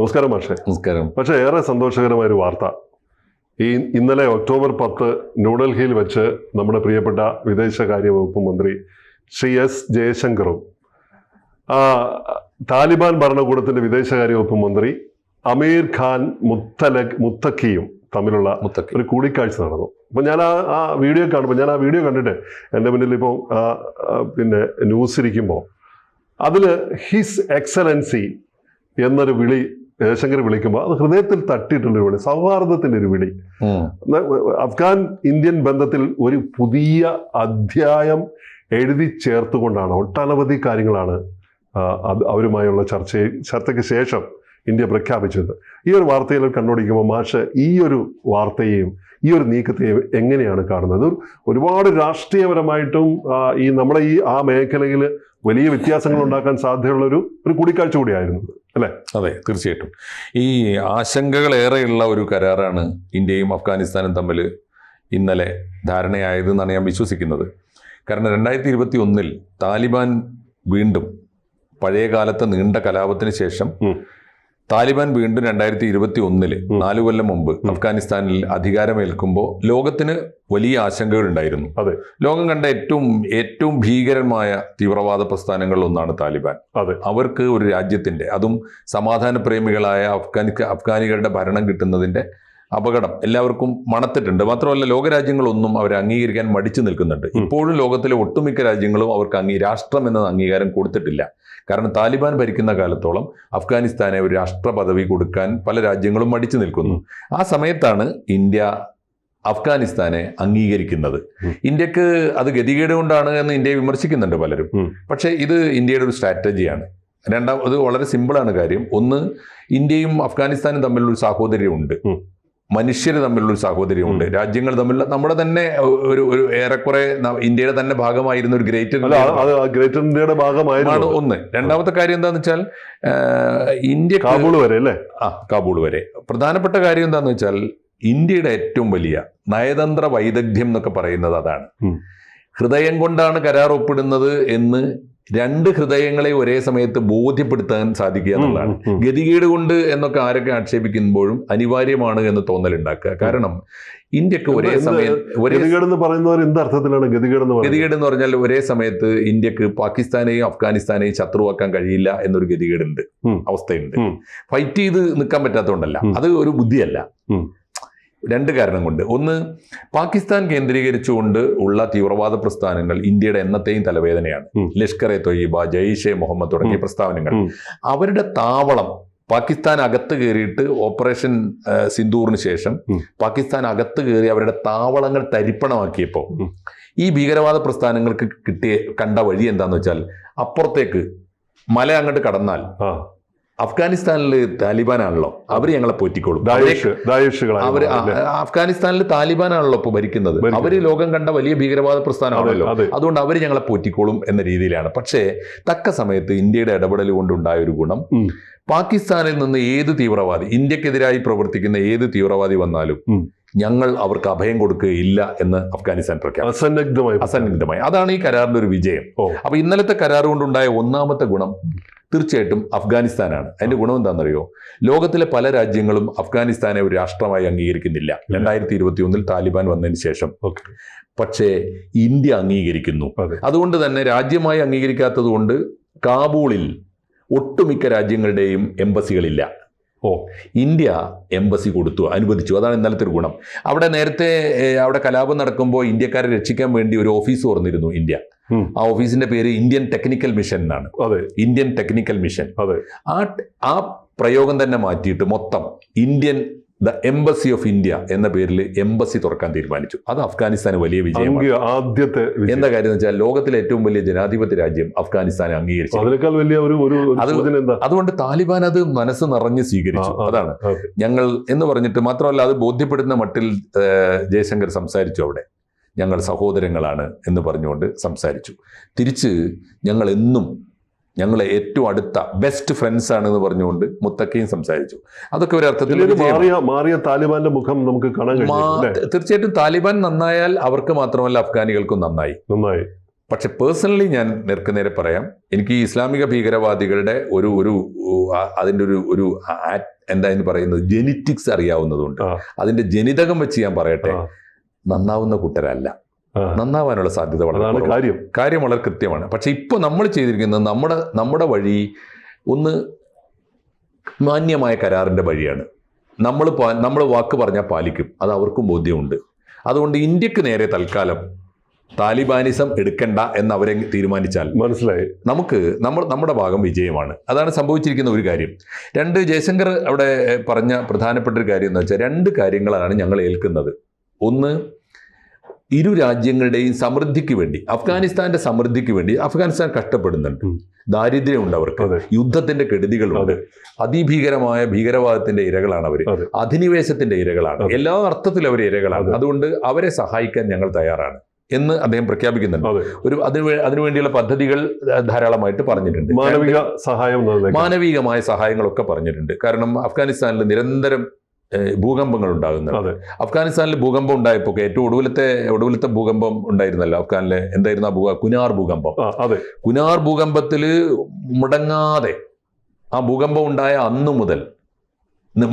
നമസ്കാരം മാഷേ. നമസ്കാരം. പക്ഷേ ഏറെ സന്തോഷകരമായ ഒരു വാർത്ത. ഈ ഇന്നലെ ഒക്ടോബർ പത്ത് ന്യൂഡൽഹിയിൽ വെച്ച് നമ്മുടെ പ്രിയപ്പെട്ട വിദേശകാര്യ വകുപ്പ് മന്ത്രി ശ്രീ എസ് ജയശങ്കറും താലിബാൻ ഭരണകൂടത്തിന്റെ വിദേശകാര്യ വകുപ്പ് മന്ത്രി അമീർ ഖാൻ മുത്തലക് മുത്തക്കിയും തമ്മിലുള്ള മുത്തക്കി ഒരു കൂടിക്കാഴ്ച നടന്നു. അപ്പം ഞാൻ ആ ആ വീഡിയോ കാണുമ്പോൾ ഞാൻ ആ വീഡിയോ കണ്ടിട്ട് എന്റെ മുന്നിൽ ഇപ്പോൾ പിന്നെ ന്യൂസ് ഇരിക്കുമ്പോൾ അതിൽ ഹിസ് എക്സലൻസി എന്നൊരു വിളി ജയശങ്കർ വിളിക്കുമ്പോൾ അത് ഹൃദയത്തിൽ തട്ടിയിട്ടുള്ള ഒരു വിളി സൗഹാർദ്ദത്തിന്റെ ഒരു വിളി. അഫ്ഗാൻ ഇന്ത്യൻ ബന്ധത്തിൽ ഒരു പുതിയ അധ്യായം എഴുതി ചേർത്തുകൊണ്ടാണ് ഒട്ടനവധി കാര്യങ്ങളാണ് അവരുമായുള്ള ചർച്ച ചർച്ചയ്ക്ക് ശേഷം ഇന്ത്യ പ്രഖ്യാപിച്ചത്. ഈ ഒരു വാർത്തയിൽ കണ്ടുപിടിക്കുമ്പോൾ മാഷ് ഈ ഒരു വാർത്തയെയും ഈ ഒരു നീക്കത്തെയും എങ്ങനെയാണ് കാണുന്നത്? ഒരുപാട് രാഷ്ട്രീയപരമായിട്ടും ഈ നമ്മുടെ ഈ ആ മേഖലയിൽ വലിയ വ്യത്യാസങ്ങൾ ഉണ്ടാക്കാൻ സാധ്യതയുള്ള ഒരു ഒരു കൂടിക്കാഴ്ച കൂടിയായിരുന്നു. അല്ലേ? അതെ തീർച്ചയായിട്ടും. ഈ ആശങ്കകളേറെയുള്ള ഒരു കരാറാണ് ഇന്ത്യയും അഫ്ഗാനിസ്ഥാനും തമ്മിൽ ഇന്നലെ ധാരണയായത് എന്നാണ് ഞാൻ വിശ്വസിക്കുന്നത്. കാരണം രണ്ടായിരത്തി ഇരുപത്തി ഒന്നിൽ താലിബാൻ വീണ്ടും പഴയ കാലത്തെ നീണ്ട കലാപത്തിന് ശേഷം. താലിബാൻ വീണ്ടും രണ്ടായിരത്തി ഇരുപത്തി ഒന്നിൽ നാലു കൊല്ലം മുമ്പ് അഫ്ഗാനിസ്ഥാനിൽ അധികാരമേൽക്കുമ്പോൾ ലോകത്തിന് വലിയ ആശങ്കകളുണ്ടായിരുന്നു. അതെ. ലോകം കണ്ട ഏറ്റവും ഏറ്റവും ഭീകരമായ തീവ്രവാദ പ്രസ്ഥാനങ്ങളിൽ ഒന്നാണ് താലിബാൻ. അതെ. അവർക്ക് ഒരു രാജ്യത്തിന്റെ അതും സമാധാന പ്രേമികളായ അഫ്ഗാനി അഫ്ഗാനികളുടെ ഭരണം കിട്ടുന്നതിന്റെ അപകടം എല്ലാവർക്കും മണത്തിട്ടുണ്ട്. മാത്രമല്ല ലോകരാജ്യങ്ങളൊന്നും അവരെ അംഗീകരിക്കാൻ മടിച്ചു നിൽക്കുന്നുണ്ട്. ഇപ്പോഴും ലോകത്തിലെ ഒട്ടുമിക്ക രാജ്യങ്ങളും അവർക്ക് അംഗീ രാഷ്ട്രം എന്ന അംഗീകാരം കൊടുത്തിട്ടില്ല. കാരണം താലിബാൻ ഭരിക്കുന്ന കാലത്തോളം അഫ്ഗാനിസ്ഥാനെ ഒരു രാഷ്ട്ര പദവി കൊടുക്കാൻ പല രാജ്യങ്ങളും മടിച്ചു നിൽക്കുന്നു. ആ സമയത്താണ് ഇന്ത്യ അഫ്ഗാനിസ്ഥാനെ അംഗീകരിക്കുന്നത്. ഇന്ത്യയ്ക്ക് അത് ഗതികേട് കൊണ്ടാണ് എന്ന് ഇന്ത്യയെ വിമർശിക്കുന്നുണ്ട് പലരും. പക്ഷേ ഇത് ഇന്ത്യയുടെ ഒരു സ്ട്രാറ്റജിയാണ്. രണ്ടാമത് അത് വളരെ സിമ്പിളാണ് കാര്യം. ഒന്ന് ഇന്ത്യയും അഫ്ഗാനിസ്ഥാനും തമ്മിലൊരു സാഹോദര്യമുണ്ട്. മനുഷ്യർ തമ്മിലുള്ള ഒരു സാഹോദര്യമുണ്ട്. രാജ്യങ്ങൾ തമ്മിലുള്ള നമ്മുടെ തന്നെ ഒരു ഒരു ഏറെക്കുറെ ഇന്ത്യയുടെ തന്നെ ഭാഗമായിരുന്ന ഒരു ഗ്രേറ്റർ ഗ്രേറ്റർ ഇന്ത്യയുടെ ഭാഗമായിരുന്നു ഒന്ന്. രണ്ടാമത്തെ കാര്യം എന്താന്ന് വെച്ചാൽ ഇന്ത്യ കാബൂൾ വരെ അല്ലേ? ആ കാബൂൾ വരെ. പ്രധാനപ്പെട്ട കാര്യം എന്താന്ന് വെച്ചാൽ ഇന്ത്യയുടെ ഏറ്റവും വലിയ നയതന്ത്ര വൈദഗ്ധ്യം എന്നൊക്കെ പറയുന്നത് അതാണ്. ഹൃദയം കൊണ്ടാണ് കരാർ ഒപ്പിടുന്നത് എന്ന് രണ്ട് ഹൃദയങ്ങളെ ഒരേ സമയത്ത് ബോധ്യപ്പെടുത്താൻ സാധിക്കുക എന്നുള്ളതാണ്. ഗതികേട് കൊണ്ട് എന്നൊക്കെ ആരൊക്കെ ആക്ഷേപിക്കുമ്പോഴും അനിവാര്യമാണ് എന്ന് തോന്നലുണ്ടാക്കുക. കാരണം ഇന്ത്യയ്ക്ക് ഒരേ സമയത്ത് സമയം ഒരേ ഗതികേട് എന്ന് പറയുന്നവർ എന്ത് അർത്ഥത്തിലാണ് ഗതികേട് എന്ന് ഗതികേട് എന്ന് പറഞ്ഞാൽ ഒരേ സമയത്ത് ഇന്ത്യയ്ക്ക് പാകിസ്ഥാനെയും അഫ്ഗാനിസ്ഥാനെയും ശത്രുവാക്കാൻ കഴിയില്ല എന്നൊരു ഗതികേടുണ്ട്. അവസ്ഥയുണ്ട്. ഫൈറ്റ് ചെയ്ത് നിൽക്കാൻ പറ്റാത്തതുകൊണ്ടല്ല. അത് ഒരു ബുദ്ധിയല്ല. രണ്ട് കാരണം കൊണ്ട്. ഒന്ന് പാകിസ്ഥാൻ കേന്ദ്രീകരിച്ചുകൊണ്ട് ഉള്ള തീവ്രവാദ പ്രസ്ഥാനങ്ങൾ ഇന്ത്യയുടെ എന്നത്തെയും തലവേദനയാണ്. ലഷ്കർ എ തൊയ്യബ ജയ്ഷെ മുഹമ്മദ് തുടങ്ങിയ. പ്രസ്താവനകൾ. അവരുടെ താവളം പാകിസ്ഥാൻ അകത്ത് കയറിയിട്ട് ഓപ്പറേഷൻ സിന്ദൂറിന് ശേഷം പാകിസ്ഥാൻ അകത്ത് കയറി അവരുടെ താവളങ്ങൾ തരിപ്പണമാക്കിയപ്പോൾ ഈ ഭീകരവാദ പ്രസ്ഥാനങ്ങൾക്ക് കിട്ടിയ കണ്ട വഴി എന്താന്ന് വെച്ചാൽ അപ്പുറത്തേക്ക് മല അങ്ങോട്ട് കടന്നാൽ അഫ്ഗാനിസ്ഥാനിൽ താലിബാനാണല്ലോ. അവർ ഞങ്ങളെ പോറ്റിക്കോളും. അവർ? അഫ്ഗാനിസ്ഥാനിൽ താലിബാനാണല്ലോ ഇപ്പോൾ ഭരിക്കുന്നത്. അവർ ലോകം കണ്ട വലിയ ഭീകരവാദ പ്രസ്ഥാനമാണല്ലോ. അതുകൊണ്ട് അവർ ഞങ്ങളെ പോറ്റിക്കോളും എന്ന രീതിയിലാണ്. പക്ഷേ തക്ക സമയത്ത് ഇന്ത്യയുടെ ഇടപെടൽ കൊണ്ടുണ്ടായ ഒരു ഗുണം പാകിസ്ഥാനിൽ നിന്ന് ഏത് തീവ്രവാദി ഇന്ത്യക്കെതിരായി പ്രവർത്തിക്കുന്ന ഏത് തീവ്രവാദി വന്നാലും ഞങ്ങൾ അവർക്ക് അഭയം കൊടുക്കുകയില്ല എന്ന് അഫ്ഗാനിസ്ഥാൻ പ്രഖ്യാപനം അസന്നിഗ്ധമായി അസന്നിഗ്ധമായി. അതാണ് ഈ കരാറിന്റെ ഒരു വിജയം. അപ്പൊ ഇന്നലത്തെ കരാർ കൊണ്ടുണ്ടായ ഒന്നാമത്തെ ഗുണം തീർച്ചയായിട്ടും അഫ്ഗാനിസ്ഥാനാണ്. അതിന്റെ ഗുണം എന്താണെന്നറിയോ? ലോകത്തിലെ പല രാജ്യങ്ങളും അഫ്ഗാനിസ്ഥാനെ ഒരു രാഷ്ട്രമായി അംഗീകരിക്കുന്നില്ല. രണ്ടായിരത്തി ഇരുപത്തി ഒന്നിൽ താലിബാൻ വന്നതിന് ശേഷം. പക്ഷേ ഇന്ത്യ അംഗീകരിക്കുന്നു. അതുകൊണ്ട് തന്നെ രാജ്യമായി അംഗീകരിക്കാത്തത് കൊണ്ട് കാബൂളിൽ ഒട്ടുമിക്ക രാജ്യങ്ങളുടെയും എംബസികളില്ല. ഓ. ഇന്ത്യ എംബസി കൊടുത്തു അനുവദിച്ചു. അതാണ് ഇന്നലത്തെ ഒരു ഗുണം. അവിടെ നേരത്തെ അവിടെ കലാപം നടക്കുമ്പോൾ ഇന്ത്യക്കാരെ രക്ഷിക്കാൻ വേണ്ടി ഒരു ഓഫീസ് തുറന്നിരുന്നു ഇന്ത്യ. ആ ഓഫീസിന്റെ പേര് ഇന്ത്യൻ ടെക്നിക്കൽ മിഷൻ എന്നാണ്. അതെ. Indian technical mission. അതെ. ആ ആ പ്രയോഗം തന്നെ മാറ്റിയിട്ട് മൊത്തം Indian the embassy of India എന്ന പേരിൽ എംബസി തുറക്കാൻ തീരുമാനിച്ചു. അത് അഫ്ഗാനിസ്ഥാന് വലിയ വിജയമാണ്. അങ്കി ആദ്യത്തെ വിജയം. എന്താ കാര്യം എന്ന് വെച്ചാൽ ലോകത്തിലെ ഏറ്റവും വലിയ ജനാധിപത്യ രാജ്യം അഫ്ഗാനിസ്ഥാനെ അംഗീകരിച്ചു. അതിനേക്കാൾ വലിയ ഒരു അതുകൊണ്ട് താലിബാൻ അത് മനസ്സ് നിറഞ്ഞ് സ്വീകരിച്ചു. അതാണ്. ഞങ്ങൾ എന്ന് പറഞ്ഞിട്ട് മാത്രമല്ല അത് ബോധ്യപ്പെടുന്ന മട്ടിൽ ജയശങ്കർ സംസാരിച്ചു അവിടെ. ഞങ്ങൾ സഹോദരങ്ങളാണ് എന്ന് പറഞ്ഞുകൊണ്ട് സംസാരിച്ചു. തിരിച്ച് ഞങ്ങൾ എന്നും ഞങ്ങളെ ഏറ്റവും അടുത്ത ബെസ്റ്റ് ഫ്രണ്ട്സ് ആണ് എന്ന് പറഞ്ഞുകൊണ്ട് മുത്തക്കയും സംസാരിച്ചു. അതൊക്കെ ഒരു അർത്ഥത്തിൽ മാറിയ താലിബാന്റെ മുഖം നമുക്ക് കാണാൻ തീർച്ചയായിട്ടും താലിബാൻ നന്നായാൽ അവർക്ക് മാത്രമല്ല അഫ്ഗാനികൾക്കും നന്നായി. നന്നായി. പക്ഷെ പേഴ്സണലി ഞാൻ നേർക്കുനേരെ പറയാം എനിക്ക് ഈ ഇസ്ലാമിക ഭീകരവാദികളുടെ ഒരു ഒരു അതിന്റെ ഒരു ഒരു എന്താ എന്ന് പറയുന്നത് ജെനിറ്റിക്സ് അറിയാവുന്നതുകൊണ്ട് അതിന്റെ അതിന്റെ ജനിതകം വെച്ച് ഞാൻ പറയട്ടെ. നന്നാവുന്ന കുട്ടരല്ല. നന്നാവാനുള്ള സാധ്യത വളരെ കാര്യം. കാര്യം വളരെ കൃത്യമാണ്. പക്ഷെ ഇപ്പോൾ നമ്മൾ ചെയ്തിരിക്കുന്നത് നമ്മുടെ നമ്മുടെ വഴി ഒന്ന് മാന്യമായ കരാറിന്റെ വഴിയാണ്. നമ്മൾ നമ്മൾ വാക്ക് പറഞ്ഞാൽ പാലിക്കും. അത് അവർക്കും ബോധ്യമുണ്ട്. അതുകൊണ്ട് ഇന്ത്യയ്ക്ക് നേരെ തൽക്കാലം താലിബാനിസം എടുക്കണ്ട എന്ന് അവരെ തീരുമാനിച്ചാൽ മനസ്സിലായി. നമുക്ക് നമ്മൾ നമ്മുടെ ഭാഗം വിജയമാണ്. അതാണ് സംഭവിച്ചിരിക്കുന്ന ഒരു കാര്യം. രണ്ട് ജയശങ്കർ അവിടെ പറഞ്ഞ പ്രധാനപ്പെട്ട ഒരു കാര്യം എന്ന് വെച്ചാൽ രണ്ട് കാര്യങ്ങളാണ് ഞങ്ങൾ ഏൽക്കുന്നത്. ഒന്ന് ഇരു രാജ്യങ്ങളുടെയും സമൃദ്ധിക്ക് വേണ്ടി അഫ്ഗാനിസ്ഥാന്റെ സമൃദ്ധിക്ക് വേണ്ടി അഫ്ഗാനിസ്ഥാൻ കഷ്ടപ്പെടുന്നുണ്ട്. ദാരിദ്ര്യമുണ്ട് അവർക്ക്. യുദ്ധത്തിന്റെ കെടുതികളുണ്ട്. അതിഭീകരമായ ഭീകരവാദത്തിന്റെ ഇരകളാണ് അവർ. അധിനിവേശത്തിന്റെ ഇരകളാണ്. എല്ലാ അർത്ഥത്തിലും അവർ ഇരകളാണ്. അതുകൊണ്ട് അവരെ സഹായിക്കാൻ ഞങ്ങൾ തയ്യാറാണ് എന്ന് അദ്ദേഹം പ്രഖ്യാപിക്കുന്നുണ്ട്. ഒരു അതിനു അതിനുവേണ്ടിയുള്ള പദ്ധതികൾ ധാരാളമായിട്ട് പറഞ്ഞിട്ടുണ്ട്. മാനവിക സഹായം. മാനവികമായ സഹായങ്ങളൊക്കെ പറഞ്ഞിട്ടുണ്ട്. കാരണം അഫ്ഗാനിസ്ഥാനിൽ നിരന്തരം ഭൂകമ്പങ്ങൾ ഉണ്ടാകുന്നത്. അഫ്ഗാനിസ്ഥാനിൽ ഭൂകമ്പം ഉണ്ടായപ്പോൾ ഏറ്റവും ഒടുവിലത്തെ ഒടുവിലത്തെ ഭൂകമ്പം ഉണ്ടായിരുന്നല്ലോ അഫ്ഗാനിലെ എന്തായിരുന്നു ആ ഭൂ കുനാർ ഭൂകമ്പം. അതെ. കുനാർ ഭൂകമ്പത്തിൽ മുടങ്ങാതെ ആ ഭൂകമ്പം ഉണ്ടായ അന്നു മുതൽ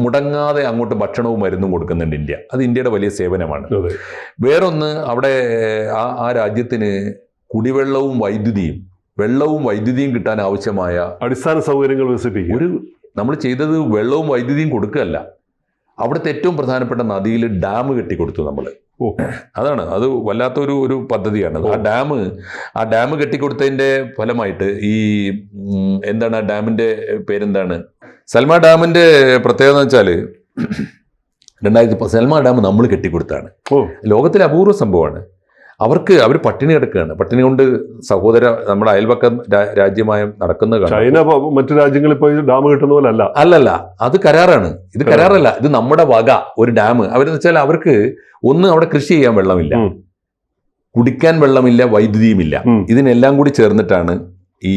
മുടങ്ങാതെ അങ്ങോട്ട് ഭക്ഷണവും മരുന്നും കൊടുക്കുന്നുണ്ട് ഇന്ത്യ. അത് ഇന്ത്യയുടെ വലിയ സേവനമാണ്. വേറൊന്ന് അവിടെ ആ ആ രാജ്യത്തിന് കുടിവെള്ളവും വൈദ്യുതിയും വെള്ളവും വൈദ്യുതിയും കിട്ടാൻ ആവശ്യമായ അടിസ്ഥാന സൗകര്യങ്ങൾ വികസിപ്പിക്കും ഒരു നമ്മൾ ചെയ്തത് വെള്ളവും വൈദ്യുതിയും കൊടുക്കുകയല്ല. അവിടുത്തെ ഏറ്റവും പ്രധാനപ്പെട്ട നദിയിൽ ഡാം കെട്ടിക്കൊടുത്തു നമ്മൾ ഓ. അതാണ്. അത് വല്ലാത്തൊരു ഒരു പദ്ധതിയാണ്. ആ ഡാം ആ ഡാം കെട്ടിക്കൊടുത്തതിന്റെ ഫലമായിട്ട് ഈ എന്താണ് ആ ഡാമിന്റെ പേരെന്താണ്? സൽമ ഡാമിന്റെ പ്രത്യേകത എന്ന് വെച്ചാൽ രണ്ടായിരത്തി സൽമ ഡാം നമ്മൾ കെട്ടിക്കൊടുത്താണ് ലോകത്തിലെ അപൂർവ സംഭവമാണ്. അവർക്ക് അവർ പട്ടിണി കിടക്കുകയാണ്. പട്ടിണി കൊണ്ട് സഹോദര നമ്മുടെ അയൽവക്കം രാജ്യമായ നടക്കുന്ന ചൈന മറ്റു രാജ്യങ്ങളിൽ പോയി ഡാം കിട്ടുന്ന പോലെ അല്ല അല്ലല്ല അത് കരാറാണ്. ഇത് കരാറല്ല ഇത് നമ്മുടെ വക ഒരു ഡാം. അവരെന്ന് വെച്ചാൽ അവർക്ക് ഒന്ന് അവിടെ കൃഷി ചെയ്യാൻ വെള്ളമില്ല. കുടിക്കാൻ വെള്ളമില്ല വൈദ്യുതിയുമില്ല. ഇതിനെല്ലാം കൂടി ചേർന്നിട്ടാണ് ഈ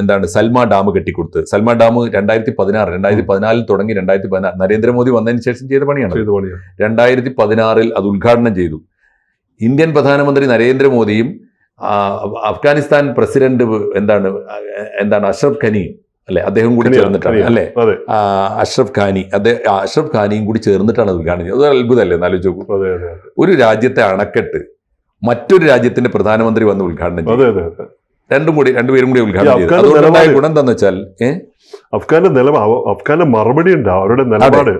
എന്താണ് സൽമ ഡാം കെട്ടിക്കൊടുത്ത്. സൽമ ഡാം രണ്ടായിരത്തി പതിനാറ് രണ്ടായിരത്തി പതിനാലിൽ തുടങ്ങി രണ്ടായിരത്തി പതിനാറ് നരേന്ദ്രമോദി വന്നതിന് ശേഷം ചെയ്തു പണിയാണ്. രണ്ടായിരത്തി പതിനാറിൽ അത് ഉദ്ഘാടനം ചെയ്തു. ഇന്ത്യൻ പ്രധാനമന്ത്രി നരേന്ദ്രമോദിയും അഫ്ഗാനിസ്ഥാൻ പ്രസിഡന്റ് എന്താണ് എന്താണ് അഷ്റഫ് ഖനിയും അല്ലെ? അദ്ദേഹം കൂടി ചേർന്നിട്ടാണ്. അല്ലെ? അഷ്റഫ് ഖാനി അദ്ദേഹം അഷ്റഫ് ഖാനിയും കൂടി ചേർന്നിട്ടാണ് അത് ഉദ്ഘാടനം ചെയ്തത്. അതൊരു അത്ഭുതമല്ലേ? എന്നാലോചിച്ച് നോക്കൂ. അതെ അതെ ഒരു രാജ്യത്തെ അണക്കെട്ട് മറ്റൊരു രാജ്യത്തിന്റെ പ്രധാനമന്ത്രി വന്ന് ഉദ്ഘാടനം ചെയ്തു. അതെ അതെ അതെ. രണ്ടും കൂടി രണ്ടുപേരും കൂടി ഉദ്ഘാടനം ചെയ്തു. അതുകൊണ്ടുണ്ടായ ഗുണം എന്താണെന്ന് വെച്ചാൽ ഏഹ് അഫ്ഗാന്റെ നിലപാട് അഫ്ഗാന്റെ മറുപടി ഉണ്ട്. അവരുടെ നിലപാട്.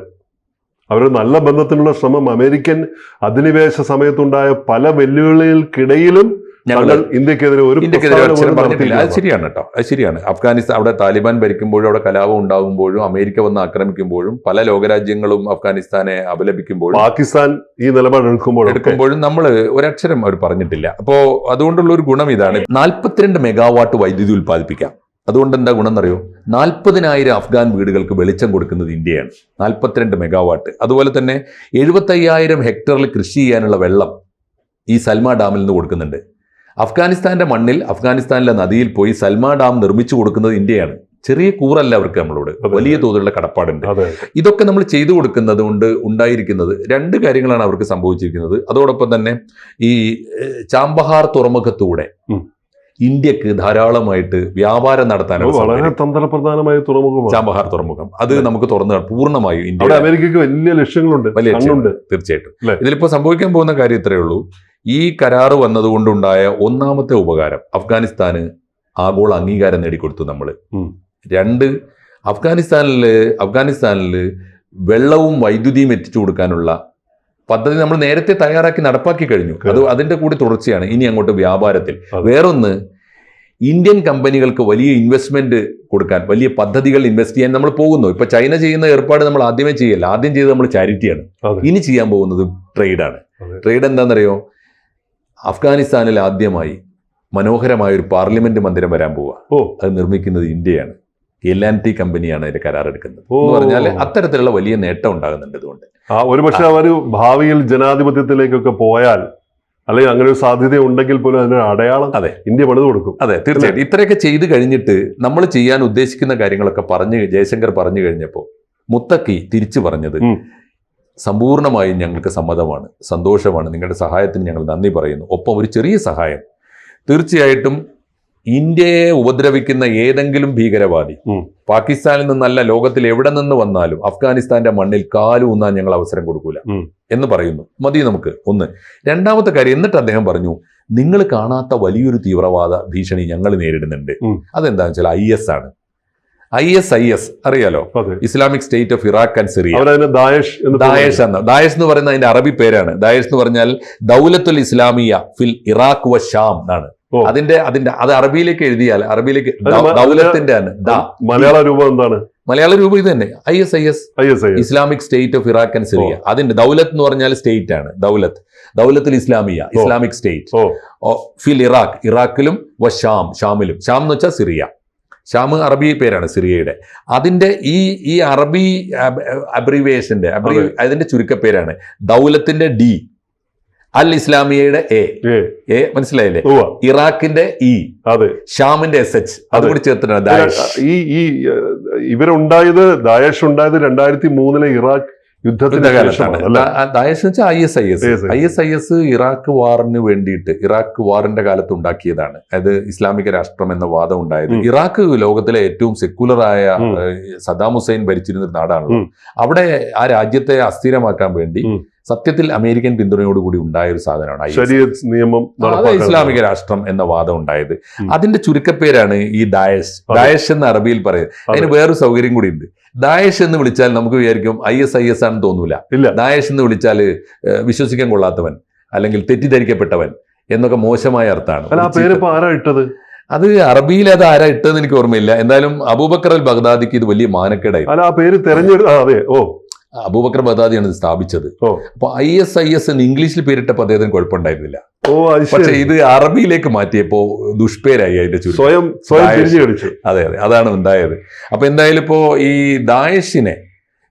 അവരുടെ നല്ല ബന്ധത്തിനുള്ള ശ്രമം. അമേരിക്കൻ അധിനിവേശ സമയത്തുണ്ടായ പല വെല്ലുവിളികൾക്കിടയിലും ഞങ്ങൾ തങ്ങൾ ഇന്ത്യക്കെതിരെ ഒരു പറഞ്ഞിട്ടില്ല. അത് ശരിയാണ് കേട്ടോ. അത് ശരിയാണ്. അഫ്ഗാനിസ്ഥാൻ അവിടെ താലിബാൻ ഭരിക്കുമ്പോഴും അവിടെ കലാപം ഉണ്ടാകുമ്പോഴും അമേരിക്ക വന്ന് ആക്രമിക്കുമ്പോഴും പല ലോകരാജ്യങ്ങളും അഫ്ഗാനിസ്ഥാനെ അപലപിക്കുമ്പോഴും പാകിസ്ഥാൻ ഈ നിലപാട് എടുക്കുമ്പോൾ എടുക്കുമ്പോഴും നമ്മൾ ഒരക്ഷരം അവർ പറഞ്ഞിട്ടില്ല. അപ്പോൾ അതുകൊണ്ടുള്ള ഒരു ഗുണം ഇതാണ്. നാൽപ്പത്തിരണ്ട് മെഗാവാട്ട് വൈദ്യുതി ഉൽപ്പാദിപ്പിക്കാം. അതുകൊണ്ട് എന്താ ഗുണം എന്നറിയോ നാൽപ്പതിനായിരം അഫ്ഗാൻ വീടുകൾക്ക് വെളിച്ചം കൊടുക്കുന്നത് ഇന്ത്യയാണ്. നാൽപ്പത്തിരണ്ട് മെഗാവാട്ട്. അതുപോലെ തന്നെ എഴുപത്തയ്യായിരം ഹെക്ടറിൽ കൃഷി ചെയ്യാനുള്ള വെള്ളം ഈ സൽമ ഡാമിൽ നിന്ന് കൊടുക്കുന്നുണ്ട്. അഫ്ഗാനിസ്ഥാന്റെ മണ്ണിൽ അഫ്ഗാനിസ്ഥാനിലെ നദിയിൽ പോയി സൽമ ഡാം നിർമ്മിച്ചു കൊടുക്കുന്നത് ഇന്ത്യയാണ്. ചെറിയ കൂറല്ല അവർക്ക് നമ്മളോട്. വലിയ തോതിലുള്ള കടപ്പാടുണ്ട്. ഇതൊക്കെ നമ്മൾ ചെയ്തു കൊടുക്കുന്നത് കൊണ്ട് ഉണ്ടായിരിക്കുന്നത് രണ്ട് കാര്യങ്ങളാണ് അവർക്ക് സംഭവിച്ചിരിക്കുന്നത്. അതോടൊപ്പം തന്നെ ഈ ചാമ്പഹാർ തുറമുഖത്തൂടെ. ഇന്ത്യയ്ക്ക് ധാരാളമായിട്ട് വ്യാപാരം നടത്താൻ വളരെ തന്ത്രപ്രധാനമായ തുറമുഖം ചാമ്പഹാർ തുറമുഖം. അത് നമുക്ക് തുറന്നു പൂർണമായും ഇന്ത്യ അമേരിക്കക്ക് വലിയ ലക്ഷ്യങ്ങളുണ്ട്. വലിയ തീർച്ചയായിട്ടും? ഇതിലിപ്പോ സംഭവിക്കാൻ പോകുന്ന കാര്യം ഇത്രയേ ഉള്ളൂ. ഈ കരാറ് വന്നതുകൊണ്ടുണ്ടായ ഒന്നാമത്തെ ഉപകാരം അഫ്ഗാനിസ്ഥാന് ആഗോള അംഗീകാരം നേടിക്കൊടുത്തു നമ്മൾ. രണ്ട് അഫ്ഗാനിസ്ഥാനിൽ അഫ്ഗാനിസ്ഥാനിൽ വെള്ളവും വൈദ്യുതിയും എത്തിച്ചു കൊടുക്കാനുള്ള പദ്ധതി നമ്മൾ നേരത്തെ തയ്യാറാക്കി നടപ്പാക്കി കഴിഞ്ഞു. അത് അതിന്റെ കൂടി തുടർച്ചയാണ്. ഇനി അങ്ങോട്ട് വ്യാപാരത്തിൽ. വേറൊന്ന് ഇന്ത്യൻ കമ്പനികൾക്ക് വലിയ ഇൻവെസ്റ്റ്മെന്റ് കൊടുക്കാൻ വലിയ പദ്ധതികൾ ഇൻവെസ്റ്റ് ചെയ്യാൻ നമ്മൾ പോകുന്നു. ഇപ്പൊ ചൈന ചെയ്യുന്ന ഏർപ്പാട് നമ്മൾ ആദ്യമേ ചെയ്യല്ല. ആദ്യം ചെയ്തത് നമ്മൾ ചാരിറ്റിയാണ് ഇനി ചെയ്യാൻ പോകുന്നത് ട്രേഡാണ്. ട്രേഡ് എന്താണെന്നറിയോ? അഫ്ഗാനിസ്ഥാനിൽ ആദ്യമായി മനോഹരമായ ഒരു പാർലമെന്റ് മന്ദിരം വരാൻ പോവുക ഓ. അത് നിർമ്മിക്കുന്നത് ഇന്ത്യയാണ്. എൽ ആൻഡ് ടി കമ്പനിയാണ് അതിന്റെ കരാർ എടുക്കുന്നത്. ഓ. എന്ന് പറഞ്ഞാൽ അത്തരത്തിലുള്ള വലിയ നേട്ടം ഉണ്ടാകുന്നുണ്ട് ഇതുകൊണ്ട്. ആ ഒരുപക്ഷെ അവർ ഭാവിയിൽ ജനാധിപത്യത്തിലേക്കൊക്കെ പോയാൽ അല്ലെങ്കിൽ അങ്ങനെ ഒരു സാധ്യത ഉണ്ടെങ്കിൽ പോലും അതിനൊരു അടയാളം അതെ. ഇന്ത്യ പണിത് കൊടുക്കും. അതെ തീർച്ചയായിട്ടും. ഇത്രയൊക്കെ ചെയ്തു കഴിഞ്ഞിട്ട് നമ്മൾ ചെയ്യാൻ ഉദ്ദേശിക്കുന്ന കാര്യങ്ങളൊക്കെ പറഞ്ഞു ജയശങ്കർ പറഞ്ഞു കഴിഞ്ഞപ്പോൾ മുത്തക്കി തിരിച്ചു പറഞ്ഞത് സമ്പൂർണമായും സമ്പൂർണമായും ഞങ്ങൾക്ക് സമ്മതമാണ് സന്തോഷമാണ് നിങ്ങളുടെ സഹായത്തിന് ഞങ്ങൾ നന്ദി പറയുന്നു. ഒപ്പം ഒരു ചെറിയ സഹായം. തീർച്ചയായിട്ടും ഇന്ത്യയെ ഉപദ്രവിക്കുന്ന ഏതെങ്കിലും ഭീകരവാദി പാകിസ്ഥാനിൽ നിന്നല്ല ലോകത്തിൽ എവിടെ നിന്ന് വന്നാലും അഫ്ഗാനിസ്ഥാന്റെ മണ്ണിൽ കാലൂന്നാൻ ഞങ്ങൾ അവസരം കൊടുക്കൂല എന്ന് പറയുന്നു. മതി നമുക്ക്. ഒന്ന്. രണ്ടാമത്തെ കാര്യം എന്നിട്ട് അദ്ദേഹം പറഞ്ഞു നിങ്ങൾ കാണാത്ത വലിയൊരു തീവ്രവാദ ഭീഷണി ഞങ്ങൾ നേരിടുന്നുണ്ട്. അതെന്താണെന്ന് വെച്ചാൽ ഐ എസ് ആണ്. ഐ എസ് ഐ എസ് അറിയാലോ? Islamic State of Iraq and Syria. Daesh എന്ന് ദായഷ് എന്ന. പറയുന്ന അതിന്റെ അറബി പേരാണ്. ദായഷ് എന്ന് പറഞ്ഞാൽ ദൗലത്തുൽ ഇസ്ലാമിയ ഫിൽ ഇറാഖ് വ ഷാം എന്നാണ്. അതിന്റെ അതിന്റെ അത് അറബിയിലേക്ക് എഴുതിയാൽ അറബിയിലേക്ക് ദൗലത്തിന്റെ ആണ്. മലയാള രൂപം എന്താണ്? മലയാള രൂപം ഇത് തന്നെ. I S I S I S I Islamic State of Iraq and Syria അതിന്റെ ദൗലത്ത് എന്ന് പറഞ്ഞാൽ സ്റ്റേറ്റ് ആണ്. ദൗലത്ത്. ദൗലത്തിൽ ഇസ്ലാമിയ ഇസ്ലാമിക് സ്റ്റേറ്റ് ഫിൽ ഇറാഖ് ഇറാഖിലും വ ഷാം ഷാമിലും. ഷാം എന്ന് വെച്ചാൽ സിറിയ. ഷാം അറബി പേരാണ് സിറിയയുടെ. അതിന്റെ ഈ ഈ അറബി അബ്രിവേഷന്റെ അബ്രി അതെ. അതിന്റെ ചുരുക്കപ്പേരാണ് ദൗലത്തിന്റെ ഡി. അൽ ഇസ്ലാമിയയുടെ എ. എ. മനസ്സിലായില്ലേ? ഇറാഖിന്റെ ഇ. അതെ. ഷാമിന്റെ എസ് എച്ച്. അതെ. അതുകൂടി ചേർത്തിട്ടാണ് ഈ ഈ ഇവരുണ്ടായത് ദായഷ് ഉണ്ടായത് രണ്ടായിരത്തി മൂന്നിലെ ഇറാഖ് യുദ്ധത്തിന്റെ കാലത്താണ് ശേഷമാണ് അല്ലെ? ദാ- ദായഷ് വെച്ചാൽ I S I S I S I S Iraq വാറിന് വേണ്ടിയിട്ട് ഇറാഖ് വാറിന്റെ കാലത്ത് ഉണ്ടാക്കിയതാണ്. അതായത് ഇസ്ലാമിക രാഷ്ട്രം എന്ന വാദം ഉണ്ടായത്. ഇറാഖ് ലോകത്തിലെ ഏറ്റവും സെക്യുലറായ സദാം ഹുസൈൻ ഭരിച്ചിരുന്ന ഒരു നാടാണല്ലോ. അവിടെ ആ രാജ്യത്തെ അസ്ഥിരമാക്കാൻ വേണ്ടി സത്യത്തിൽ അമേരിക്കൻ പിന്തുണയോടുകൂടി ഉണ്ടായ ഒരു സാധനമാണ് നിയമം ഇസ്ലാമിക രാഷ്ട്രം എന്ന വാദം ഉണ്ടായത്. അതിന്റെ ചുരുക്കപ്പേരാണ് ഈ ഡായഷ് ദായസ് ഡായഷ് എന്ന് അറബിയിൽ പറയുന്നത് അതിന് വേറൊരു സൗകര്യം കൂടി ഉണ്ട്. ഡായഷ് എന്ന് വിളിച്ചാൽ നമുക്ക് വിചാരിക്കും ഐ എസ് ഐ എസ് ആണെന്ന് തോന്നൂല. ഇല്ല. ദാഷ് എന്ന് വിളിച്ചാൽ വിശ്വസിക്കാൻ കൊള്ളാത്തവൻ അല്ലെങ്കിൽ തെറ്റിദ്ധരിക്കപ്പെട്ടവൻ എന്നൊക്കെ മോശമായ അർത്ഥമാണ്. ഇട്ടത്? അത് അറബിയിൽ അത് ആരാ ഇട്ടതെന്ന് എനിക്ക് ഓർമ്മയില്ല. എന്തായാലും അബൂബക്കർ അൽ ബഗ്ദാദിക്ക് ഇത് വലിയ മാനക്കേടായി. അല്ല ആ പേര് തെരഞ്ഞെടുത്ത അതെ ഓ. അബൂബക്കർ ബദാദിയാണ് ഇത് സ്ഥാപിച്ചത്. അപ്പൊ ഐ എസ് ഐ എസ് എന്ന് ഇംഗ്ലീഷിൽ പേരിട്ടപ്പോൾ അദ്ദേഹത്തിന് കുഴപ്പമുണ്ടായിരുന്നില്ല. ഓ പക്ഷേ ഇത് അറബിയിലേക്ക് മാറ്റിയപ്പോ ദുഷ്പേരായി അതിന്റെ ചുരുക്കം. സ്വയം സ്വയം അതെ അതെ. അതാണ് ഉണ്ടായത്. അപ്പൊ എന്തായാലും ഇപ്പോ ഈ ദായഷിനെ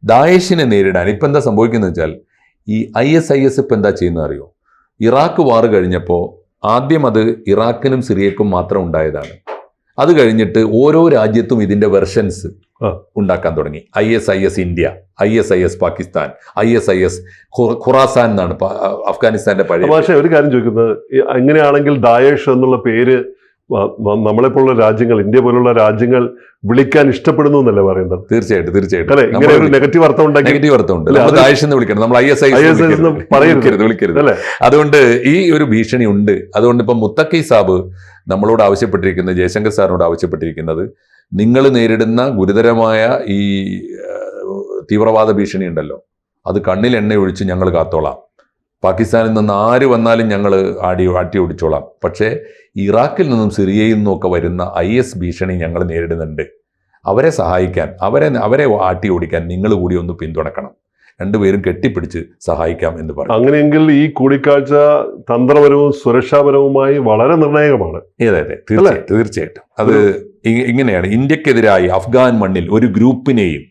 ദായഷിനെ നേരിടാൻ ഇപ്പൊ എന്താ സംഭവിക്കുന്നത് വെച്ചാൽ ഈ ഐ എസ് ഐ എസ് ഇപ്പൊ എന്താ ചെയ്യുന്നത് അറിയോ? ഇറാഖ് വാർ കഴിഞ്ഞപ്പോ ആദ്യം അത് ഇറാഖിനും സിറിയക്കും മാത്രം ഉണ്ടായതാണ്. അത് കഴിഞ്ഞിട്ട് ഓരോ രാജ്യത്തും ഇതിന്റെ വെർഷൻസ്. ഉണ്ടാക്കാൻ തുടങ്ങി I S I S India I S I S Pakistan I S I S Khorasan എന്നാണ് അഫ്ഗാനിസ്ഥാന്റെ പഴയ പക്ഷേ ഒരു കാര്യം ചോദിക്കുന്നത് എങ്ങനെയാണെങ്കിൽ അങ്ങനെയാണെങ്കിൽ ദായേഷ് എന്നുള്ള പേര് നമ്മളെപ്പോലുള്ള രാജ്യങ്ങൾ ഇന്ത്യ പോലുള്ള രാജ്യങ്ങൾ വിളിക്കാൻ ഇഷ്ടപ്പെടുന്നു എന്നല്ലേ പറയുന്നത് തീർച്ചയായിട്ടും തീർച്ചയായിട്ടും അല്ലെ ഇങ്ങനെ ഒരു നെഗറ്റീവ് അർത്ഥം നെഗറ്റീവ് അർത്ഥം ഉണ്ട് നമ്മൾ അത് എന്ന് വിളിക്കണം നമ്മൾ ഐ എസ് ഐ എസ് എന്ന് പറയരുത്. വിളിക്കരുത് അല്ലേ അതുകൊണ്ട് ഈ ഒരു ഭീഷണി ഉണ്ട് അതുകൊണ്ട് ഇപ്പം മുത്തക്കൈ സാബ് നമ്മളോട് ആവശ്യപ്പെട്ടിരിക്കുന്നത് ജയശങ്കർ സാറിനോട് ആവശ്യപ്പെട്ടിരിക്കുന്നത് നിങ്ങൾ നേരിടുന്ന ഗുരുതരമായ ഈ തീവ്രവാദ ഭീഷണി ഉണ്ടല്ലോ. അത് കണ്ണിൽ എണ്ണ ഒഴിച്ച് ഞങ്ങൾ കാത്തോളാം. പാകിസ്ഥാനിൽ നിന്ന് ആര് വന്നാലും ഞങ്ങൾ ആടി ആട്ടി ഓടിച്ചോളാം. പക്ഷേ ഇറാഖിൽ നിന്നും സിറിയയിൽ നിന്നും ഒക്കെ വരുന്ന ഐ എസ് ഭീഷണി ഞങ്ങൾ നേരിടുന്നുണ്ട്. അവരെ സഹായിക്കാൻ അവരെ അവരെ ആട്ടി ഓടിക്കാൻ നിങ്ങൾ കൂടി ഒന്ന് പിന്തുണക്കണം. രണ്ടുപേരും കെട്ടിപ്പിടിച്ച് സഹായിക്കാം എന്ന് പറഞ്ഞു. അങ്ങനെയെങ്കിൽ ഈ കൂടിക്കാഴ്ച തന്ത്രപരവും സുരക്ഷാപരവുമായി വളരെ നിർണായകമാണ്. അതെ അതെ. തീർച്ചയായിട്ടും തീർച്ചയായിട്ടും. അത് ഇങ്ങനെയാണ്. ഇന്ത്യക്കെതിരായി അഫ്ഗാൻ മണ്ണിൽ ഒരു ഗ്രൂപ്പിനെയും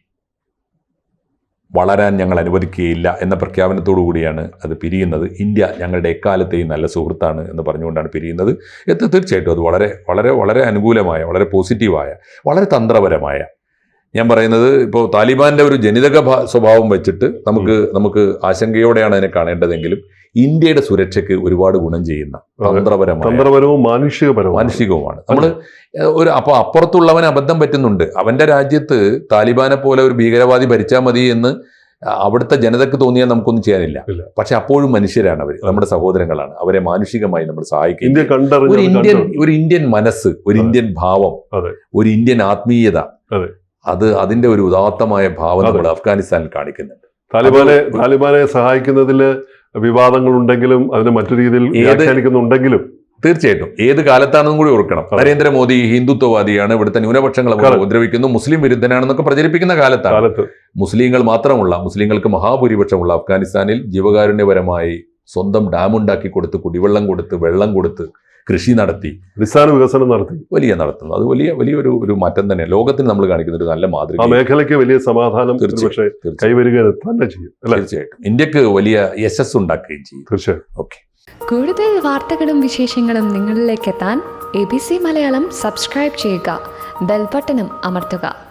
വളരാൻ ഞങ്ങൾ അനുവദിക്കുകയില്ല എന്ന പ്രഖ്യാപനത്തോടു കൂടിയാണ് അത് പിരിയുന്നത്. ഇന്ത്യ ഞങ്ങളുടെ എക്കാലത്തെയും നല്ല സുഹൃത്താണ് എന്ന് പറഞ്ഞുകൊണ്ടാണ് പിരിയുന്നത്. എത്ര തീർച്ചയായിട്ടും അത് വളരെ വളരെ വളരെ അനുകൂലമായ വളരെ പോസിറ്റീവായ വളരെ തന്ത്രപരമായ. ഞാൻ പറയുന്നത് ഇപ്പോൾ താലിബാന്റെ ഒരു ജനിതക സ്വഭാവം വെച്ചിട്ട് നമുക്ക് നമുക്ക് ആശങ്കയോടെയാണ് അതിനെ കാണേണ്ടതെങ്കിലും ഇന്ത്യയുടെ സുരക്ഷയ്ക്ക് ഒരുപാട് ഗുണം ചെയ്യുന്ന തന്ത്രപരമാണ് തന്ത്രപരമായ തന്ത്രപരവും മാനുഷികപരവും. മാനുഷികവുമാണ്. നമ്മൾ ഒരു അപ്പൊ അപ്പുറത്തുള്ളവൻ അബദ്ധം പറ്റുന്നുണ്ട്. അവന്റെ രാജ്യത്ത് താലിബാനെ പോലെ ഒരു ഭീകരവാദി ഭരിച്ചാൽ മതി എന്ന് അവിടുത്തെ ജനതക്ക് തോന്നിയാൽ നമുക്കൊന്നും ചെയ്യാനില്ല. പക്ഷെ അപ്പോഴും മനുഷ്യരാണ് അവർ നമ്മുടെ സഹോദരങ്ങളാണ്. അവരെ മാനുഷികമായി നമ്മൾ സഹായിക്കും. ഒരു ഇന്ത്യൻ ഒരു ഇന്ത്യൻ മനസ്സ് ഒരു ഇന്ത്യൻ ഭാവം. ഒരു ഇന്ത്യൻ ആത്മീയത അതെ. അത് അതിന്റെ ഒരു ഉദാത്തമായ ഭാവം നമ്മൾ അഫ്ഗാനിസ്ഥാനിൽ കാണിക്കുന്നുണ്ട്. താലിബാനെ താലിബാനെ സഹായിക്കുന്നതിൽ വിവാദങ്ങൾ ഉണ്ടെങ്കിലും അതിനെ മറ്റു രീതിയിൽ വ്യാഖ്യാനിക്കുന്നുണ്ടെങ്കിലും തീർച്ചയായിട്ടും. ഏത് കാലത്താണെന്നും കൂടി ഓർക്കണം. നരേന്ദ്രമോദി ഹിന്ദുത്വവാദിയാണ്. ഇവിടുത്തെ ന്യൂനപക്ഷങ്ങളെ. ഉപദ്രവിക്കുന്നു. മുസ്ലിം വിരുദ്ധനാണെന്നൊക്കെ പ്രചരിപ്പിക്കുന്ന കാലത്താണ്. കാലത്ത്. മുസ്ലിങ്ങൾ മാത്രമുള്ള മുസ്ലിങ്ങൾക്ക് മഹാഭൂരിപക്ഷമുള്ള അഫ്ഗാനിസ്ഥാനിൽ ജീവകാരുണ്യപരമായി സ്വന്തം ഡാം ഉണ്ടാക്കി കൊടുത്ത് കുടിവെള്ളം കൊടുത്ത് വെള്ളം കൊടുത്ത് കൃഷി നടത്തി അടിസ്ഥാന വികസനം നടത്തി. വലിയ നടത്തുന്നു. അത് വലിയ വലിയൊരു ഒരു മാറ്റം തന്നെ. ലോകത്തിന് നമ്മൾ കാണിക്കുന്ന ഒരു നല്ല ആ മാതൃക മേഖലയ്ക്ക് വലിയ സമാധാനം തീർച്ചയായും. കൈവരിക തന്നെ ചെയ്യും അല്ലെ? തീർച്ചയായിട്ടും. ഇന്ത്യയ്ക്ക് വലിയ യശസ് ഉണ്ടാക്കുകയും ചെയ്യും. തീർച്ചയായും. ഓക്കെ. കൂടുതൽ വാർത്തകളും വിശേഷങ്ങളും നിങ്ങളിലേക്ക് എത്താൻ A B C Malayalam subscribe ചെയ്യുക. ബെൽബട്ടനും അമർത്തുക.